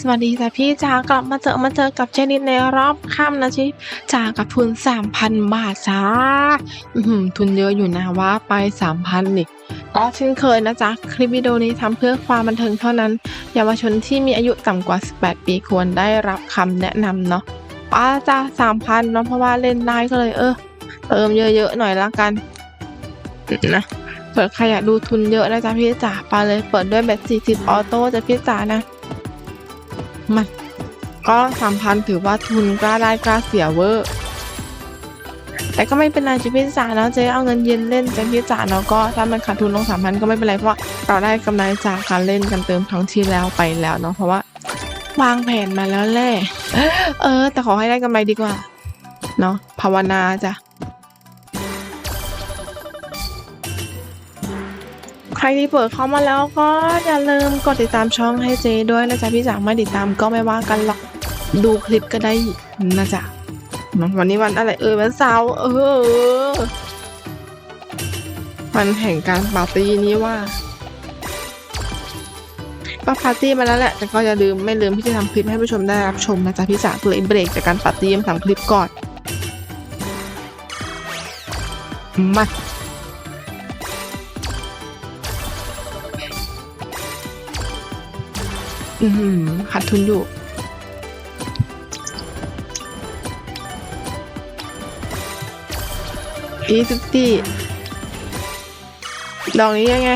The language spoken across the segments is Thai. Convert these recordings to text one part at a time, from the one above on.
สวัสดีจ้ะพี่จ๋ากลับมาเจอมาเจอกับเจนิดในรอบค่ำนะชิจ๋ากับทุน3,000บาทจ้าหือทุนเยอะอยู่นะว่าไป3,000นี่ก็เช่นเคยนะจ๊ะ คลิปวิดีโอนี้ทำเพื่อความบันเทิงเท่านั้นเยาวชนที่มีอายุต่ำกว่า 18 ปีควรได้รับคำแนะนำเนาะป้าจ้า3,000เนาะเพราะว่าเล่นได้ก็เลยเออเติมเยอะๆหน่อยละกันนะเปิดใครอยากดูทุนเยอะนะจ๊ะพี่จ๋าไปเลยเปิดด้วยแบต40ออโต้จ้ะพี่จ๋านะ มันก็สามพันถือว่าทุนกล้าได้กล้าเสียเวอร์แต่ก็ไม่เป็นไรจ้ะพี่จ๋าเนาะเจ๊เอาเงินเย็นเล่นจ้ะพี่จ๋าเนาะก็ถ้ามันขาดทุนลงสามพันก็ไม่เป็นไรเพราะเราได้กำไรจากการเล่นกันเติมครั้งที่แล้วไปแล้วเนาะเพราะว่าวางแผนมาแล้วแหละเออ แต่ขอให้ได้กำไรดีกว่าเนาะภาวนาจ้ะ ใครที่เปิดเข้ามาแล้วก็อย่าลืมกดติดตามช่องให้เจด้วยนะจ๊ะพี่จ๋าไม่ติดตามก็ไม่ว่ากันหรอกดูคลิปก็ได้นะจ๊ะวันนี้วันอะไรเอ่ยวันเสาร์เออวันแห่งการปาร์ตี้นี้ว่าก็ปาร์ตี้มาแล้วแหละแต่ก็อย่าลืมไม่ลืมที่จะทำคลิปให้ผู้ชมได้รับชมนะจ๊ะพี่จ๋าเลยเบรกจากการปาร์ตี้มาทำคลิปก่อนมา อืมขาดทุนอยู่ อีสิบสี่ดอกนี้ยังไง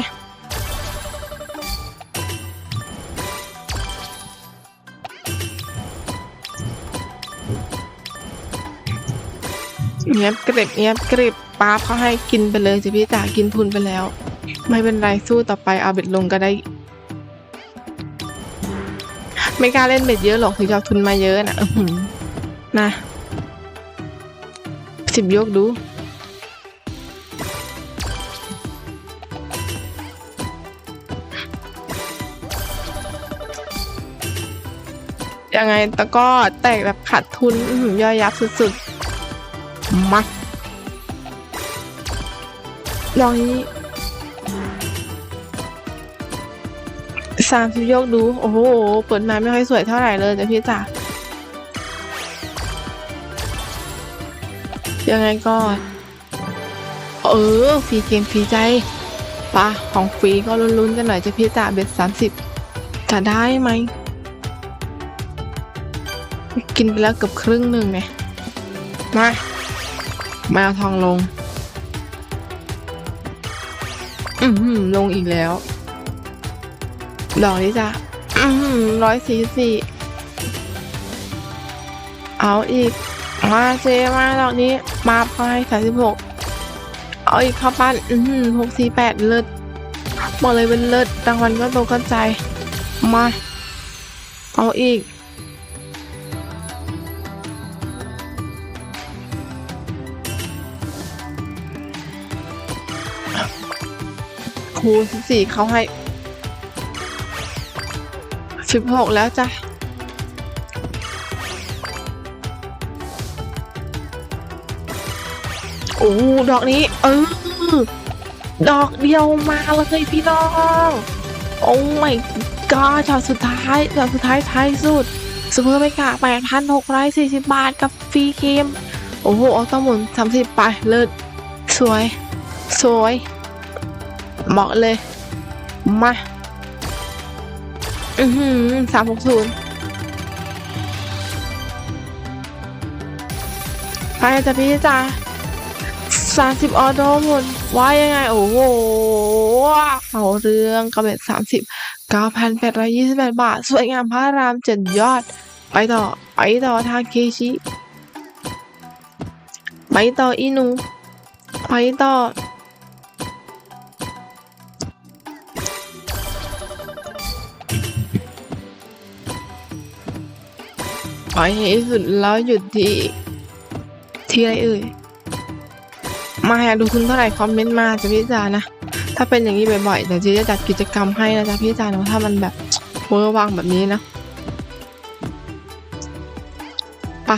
เงียบกริบเงียบกริบป้าเขาให้กินไปเลยจะพี่จ๋ากินทุนไปแล้ว ไม่เป็นไรสู้ต่อไปเอาเบ็ดลงก็ได้ ไม่กล้าเล่นเบ็ดเยอะหรอกถึงจะเอาทุนมาเยอะนะนะสิบยกดู ยังไงแต่ก็แตกแบบขาดทุนย่อยยับสุดๆมาลองนี้ สามสิบยกดู โอ้โห เปิดมาไม่ค่อยสวยเท่าไหร่เลยจ้ะพี่จ๋ายังไงก็เออฟรีเกมฟรีใจปะของฟรีก็ลุ้นๆกันหน่อยจะพี่จ๋าเบ็ดสามสิบจะได้ไหม กินไปแล้วเกือบครึ่งหนึ่งไงมามาเอาทองลง อือหือลงอีกแล้ว ดอกนี้จ้ะร้อยสี่สี่เอาอีก มาเจมาดอกนี้ มาไปสามสิบหกเอาอีกเข้าปั้นอือหกสี่แปดเลิศบอกเลยเป็นเลิศรางวัลก็โตกันใจ มา เอาอีกครูสิบสี่เขาให้ สิบหกแล้วจ้ะโอ้ดอกนี้เออดอกเดียวมาเลยพี่น้อง โอ้ไม่ก็ช็อตสุดท้ายช็อตสุดท้ายท้ายสุดซูเปอร์เมกะแปดพันหกร้อยสี่สิบบาทกับฟรีเคมโอ้โหออโต้หมุนสามสิบไปเลิศสวย สวยเหมาะเลย มา อือหือสามหกศูนย์ไปจ้ะพี่จ้าสามสิบออโต้หมดว่ายังไง โอ้โหเอาเรื่องกระเบ็ดสามสิบเก้าพันแปดร้อยยี่สิบแปดบาท สวยงามพระรามเจ็ดยอด ไปต่อ ไปต่อทาเคชิ ไปต่ออินู ไปต่อ ไปให้สุดแล้วหยุดที่ ที่อะไรเอ่ย มาอยากดูคุณเท่าไหร่คอมเมนต์มาจะพี่จานะ ถ้าเป็นอย่างนี้บ่อยๆเดี๋ยวจ๊จะจัดกิจกรรมให้นะจ๊ะพี่จาเนอะถ้ามันแบบเวอร์วังแบบนี้นะไป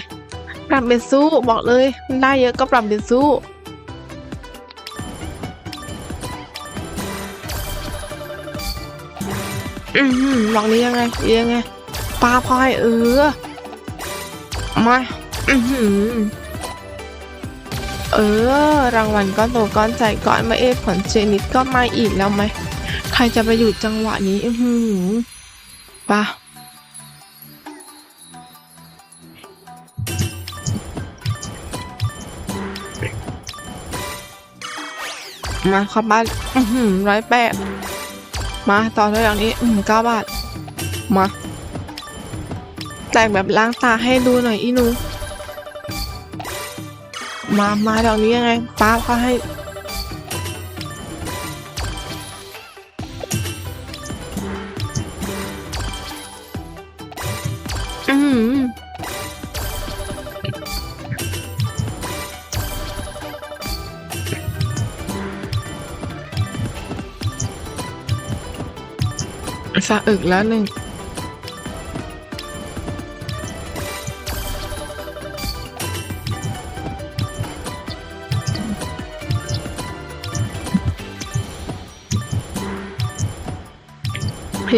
ปรับเป็นสู้บอกเลยมันได้เยอะก็ปรับเป็นสู้อืมบอกนี้ยังไงยังไงป้าพลอยเออ มาอือหือเออ รางวัลก้อนโตก้อนใจก้อนมาเอฟผลเจนิดก็มาอีกแล้วไหม ใครจะไปอยู่จังหวะนี้ อือหือไป่ะมาเข้าบ้านอือหือร้อยแปดมาต่อด้วยอย่างนี้ อืมเก้าบาท มา แจกแบบล้างตาให้ดูหน่อยอีหนู มา มาดอกนี้ยังไง ป้าเขาให้ อืมสะอึกแล้วหนึ่ง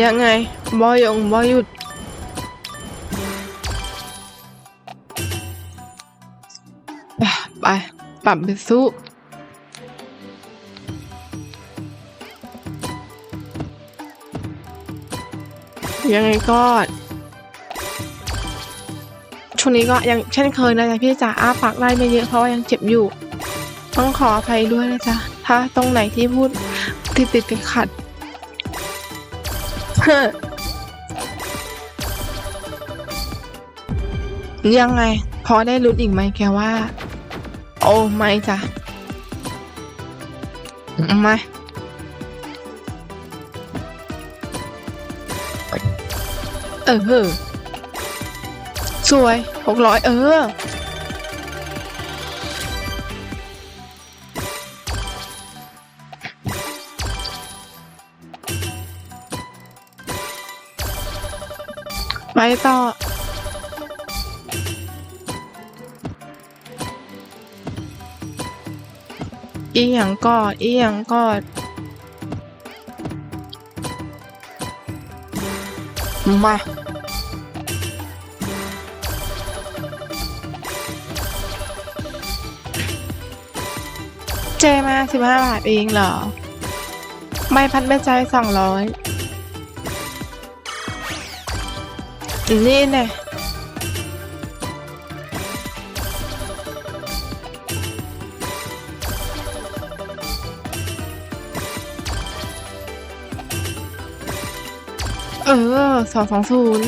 ยังไงบอยงบอหยุด ไปปรับไปสู้ยังไงก็ช่วงนี้ก็ยังเช่นเคยนะจ๊ะพี่จ๋าอ้าปากได้ไม่เยอะเพราะว่ายังเจ็บอยู่ ต้องขออภัยด้วยนะจ๊ะถ้าตรงไหนที่พูดติดติดขัด เฮ้อยังไง พอได้ลุ้นอีกไหมแกว่า โอ้ไม่จ้ะไม่เออฮ้อสวยหกร้อยเออ ต่อ อีหยังกอด อีหยังกอด มา เจมาสิบห้าบาทเองเหรอ ไม่พันไม่ใจสองร้อย นี่แน่เออสองสองศูนย์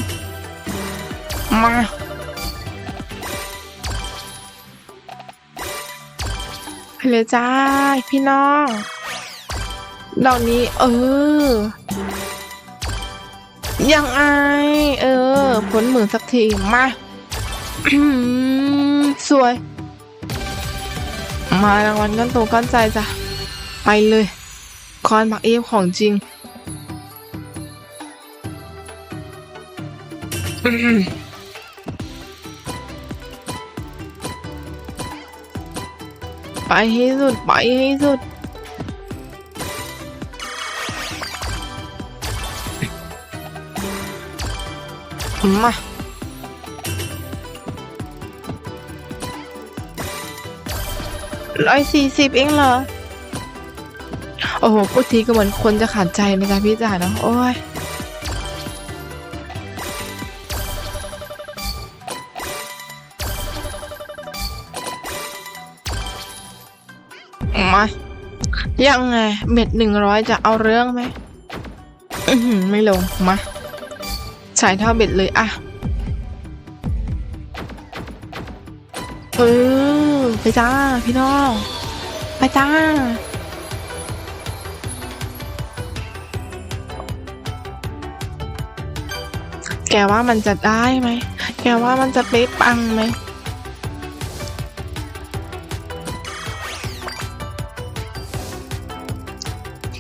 มาไปเลยจ้า พี่น้องดอกนี้ เออ ยังไงเออผลหมื่นสักทีมาสวย มารางวัลก้อนโตก้อนใจจ้ะ ไปเลย คอนบักเอฟของจริงไปให้สุด ไปให้สุด มาร้อยสี่สิบเองเหรอ โอ้โหพูดทีก็เหมือนคนจะขาดใจนะจ๊ะพี่จ๋าเนาะโอ้ยมายังไงเม็ดหนึ่งร้อยจะเอาเรื่องไหมไม่ลง มา สายท่าเบ็ดเลยอะเออไปจ้า พี่น้อง ไปจ้า แกว่ามันจะได้ไหม แกว่ามันจะเป๊ะปังไหม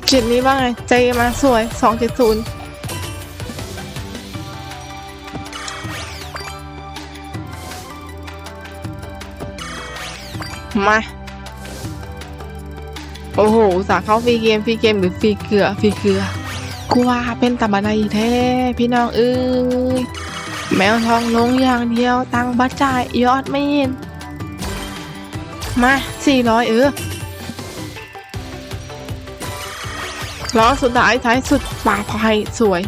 เขียนนี้ว่าไง ใจมาสวย 270 มา โอ้โหสาเข้าฟรีเกมฟรีเกมหรือฟรีเกลือฟรีเกลือกูว่าเป็นตะบันไดแท้พี่น้องเอ้ยแมวทองลงอย่างเดียวตังบัตจ่ายยอดไม่ยินมาสี่ร้อยเออล้อสุดท้ายท้ายสุดป่าภัยสวย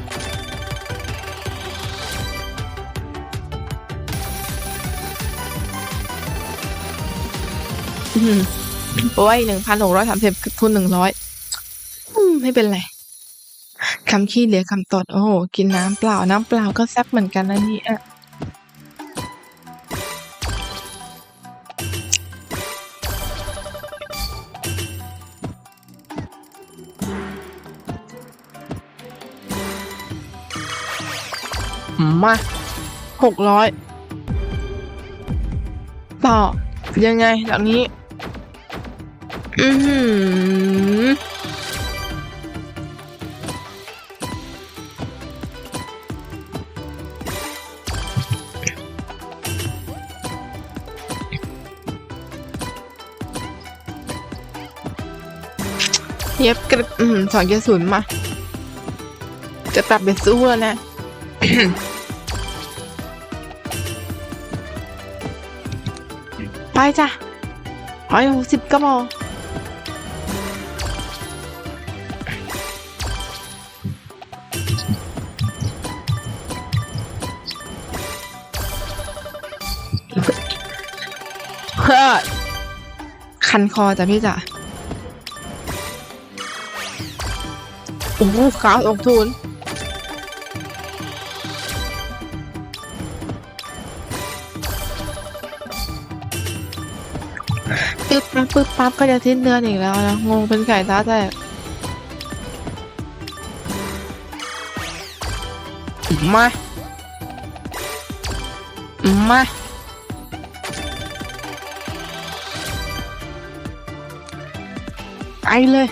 โอ้ยหนึ่งพันหกร้อยสามสิบทุนหนึ่งร้อยไม่เป็นไรคำขี้เหลือคำตด โอ้โห กินน้ำเปล่า น้ำเปล่าก็แซ่บเหมือนกันนะนี่อะมาหกร้อยต่อ ยังไงหลังนี้ อือหือเย็บกระอืมสองกร์ศูนมา จะปรับเป็นสู้แล้วนะไปจ้ะร้อยหกสิบก็พอเอคันคอจ้ะพี่จ๋าโอ้โหขาวออกทุนปึ๊บปั๊บปึ๊บปั๊บก็จะสิ้นเดือนอีกแล้วนะงงเป็นไก่ตาแตกมา มา ไปเลย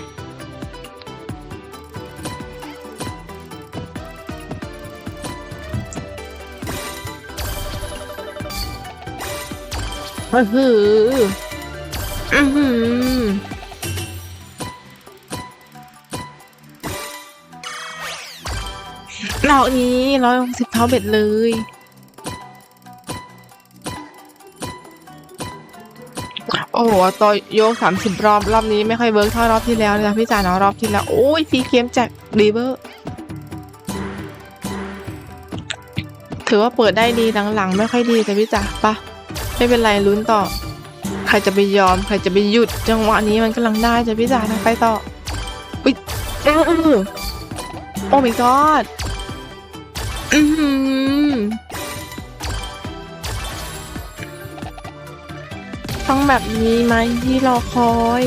อือหืออือหือดอกนี้ร้อยหกสิบเท่าเบ็ดเลย โอ้โหต่อโยกสามสิบรอบรอบนี้ไม่ค่อยเบิร์กเท่ารอบที่แล้วนะพี่จ๋าเนาะรอบที่แล้วโอ้ยฟีเกมจากรีเวอร์ถือว่าเปิดได้ดีหลังๆ ไม่ค่อยดีแต่พี่จ๋าปะไม่เป็นไรลุ้นต่อ ใครจะไปยอม ใครจะไปหยุดจังหวะนี้มันกำลังได้จะพี่จ๋านะไปต่ออุ๊ยเออโอ้ my god อือ ต้องแบบนี้ไหมที่รอคอย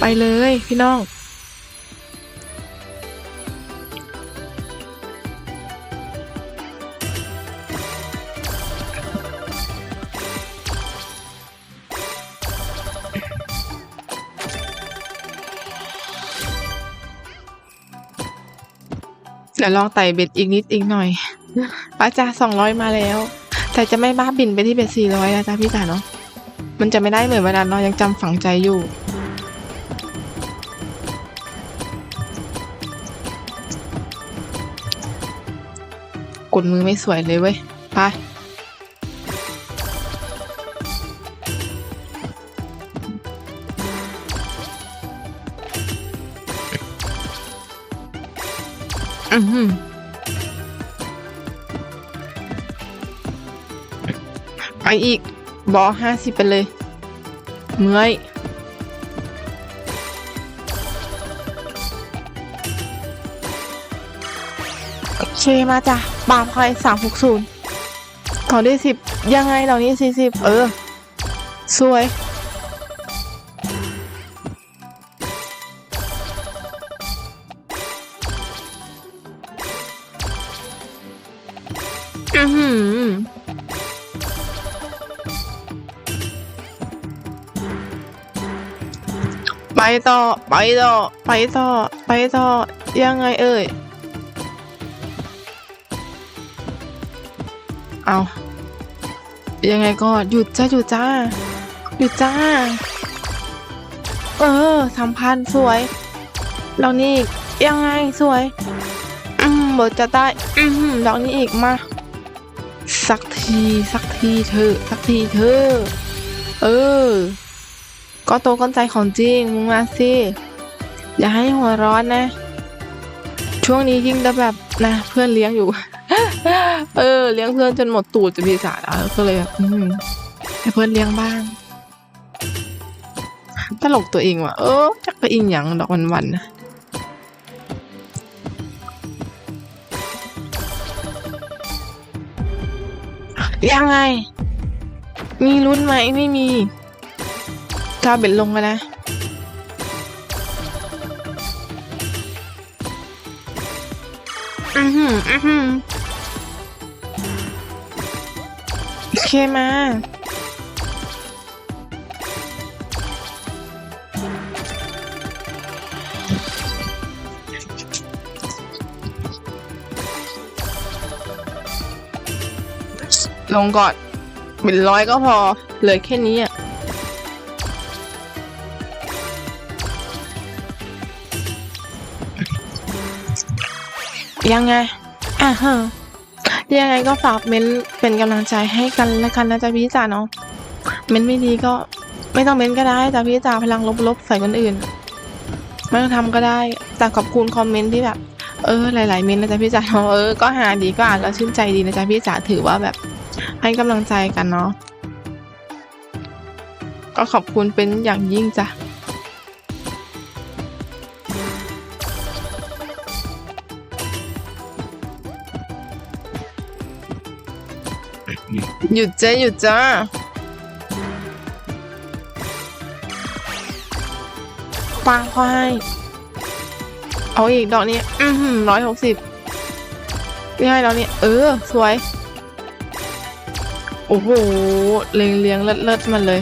ไปเลยพี่น้อง เดี๋ยวลองไต่เบ็ดอีกนิดอีกหน่อยป้าจ้าสองร้อยมาแล้ว แต่จะไม่บ้าบินไปที่เบ็ดสี่ร้อยนะจ๊ะพี่จ๋าเนาะมันจะไม่ได้เหมือนเวันนั้นเนาะยังจำฝังใจอยู่กดมือไม่สวยเลยเว้ย ไป อือหือ อีก บอห้าสิบไปเลย เมื่อยโอเคมาจ้ะบาพอยสามหกศูนย์ขอได้สิบยังไงเหล่านี้สี่สิบเออ สวยอือหือ ไปต่อ ไปต่อ ไปต่อ ไปต่อ ยังไงเอ่ย เอายังไงก็หยุดจ้าหยุดจ้า หยุดจ้า เออสามพันสวย เรานี่ยังไงสวย อืมเบิร์ดจะได้ อือหือดอกนี้อีกมา สักที สักทีเธอ สักทีเธอ เออ ก็โตก้นใจของจริงมึงมาสิ อย่าให้หัวร้อนนะ ช่วงนี้ยิ่งจะแบบนะเพื่อนเลี้ยงอยู่ เออ เลี้ยงเพื่อนจนหมดตูดจะพีสาแล้วก็เลยแบบให้เพื่อนเลี้ยงบ้าง ตลกตัวเองว่ะ เออจักไปอิงหยังดอกวันวันนะยังไง มีลุ้นไหมไม่มี กาเบ็ดลงกันนะอือหืออือหือโอเคมาลงก่อนเป็นร้อยก็พอ เหลือแค่นี้อะ ยังไงอะฮะยังไงก็ฝากเม้นเป็นกำลังใจให้กันและกันนะจ๊ะพี่จ๋าเนาะเม้นไม่ดีก็ไม่ต้องเม้นก็ได้จ้ะพี่จ๋าพลังลบๆใส่คนอื่นไม่ต้องทำก็ได้แต่ขอบคุณคอมเมนต์ที่แบบ เออ หลาย ๆ เม้นนะจ๊ะพี่จ๋าเนาะเออก็หาดีก็อ่านแล้วชื่นใจดีนะจ๊ะพี่จ๋าถือว่าแบบ ให้กำลังใจกันเนาะก็ขอบคุณเป็นอย่างยิ่งจ้ะ หยุดจ้าหยุดจ้าปางพอให้เอาอีกดอกนี้ อือหือร้อยหกสิบไม่ให้ดอกนี้เออ สวย โอ้โห เลียงเลียงเลิศเลิศมันเลย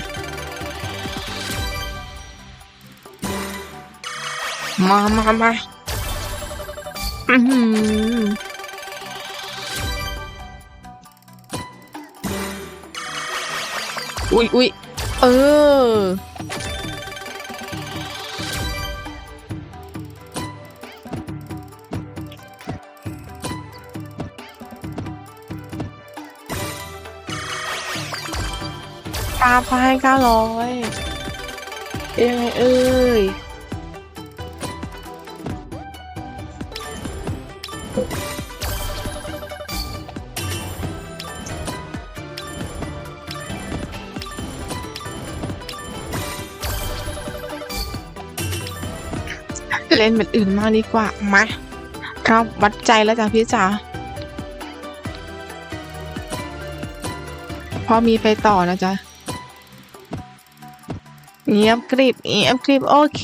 มามามาอือ อุ๊ยอุ๊ยเออปาไปเก้าร้อยยังไงเอ้ย เล่นแบบอื่นมากดีกว่ามาเราวัดใจแล้วจ้ะพี่จ๋าพอมีไปต่อนะจ๊ะเงียบกริบเงียบกริบโอเค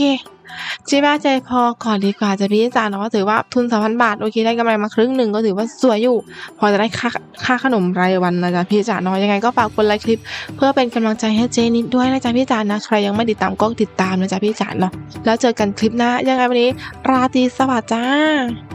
จีบ้าใจพอก่อนดีกว่าจะพี่จ๋าเนาะถือว่าทุนสามพันบาทโอเคได้กำไรมาครึ่งหนึ่งก็ถือว่าสวยอยู่ พอจะได้ค่าค่าขนมรายวันนะจ๊ะพี่จ๋าเนาะยังไงก็ฝากกดไลค์คลิป เพื่อเป็นกำลังใจให้เจนิดด้วยนะจ๊ะพี่จ๋านะใครยังไม่ติดตามก็ติดตามนะจ๊ะพี่จ๋าเนาะแล้วเจอกันคลิปหน้ายังไงวันนี้ ราตรีสวัสดิ์จ้า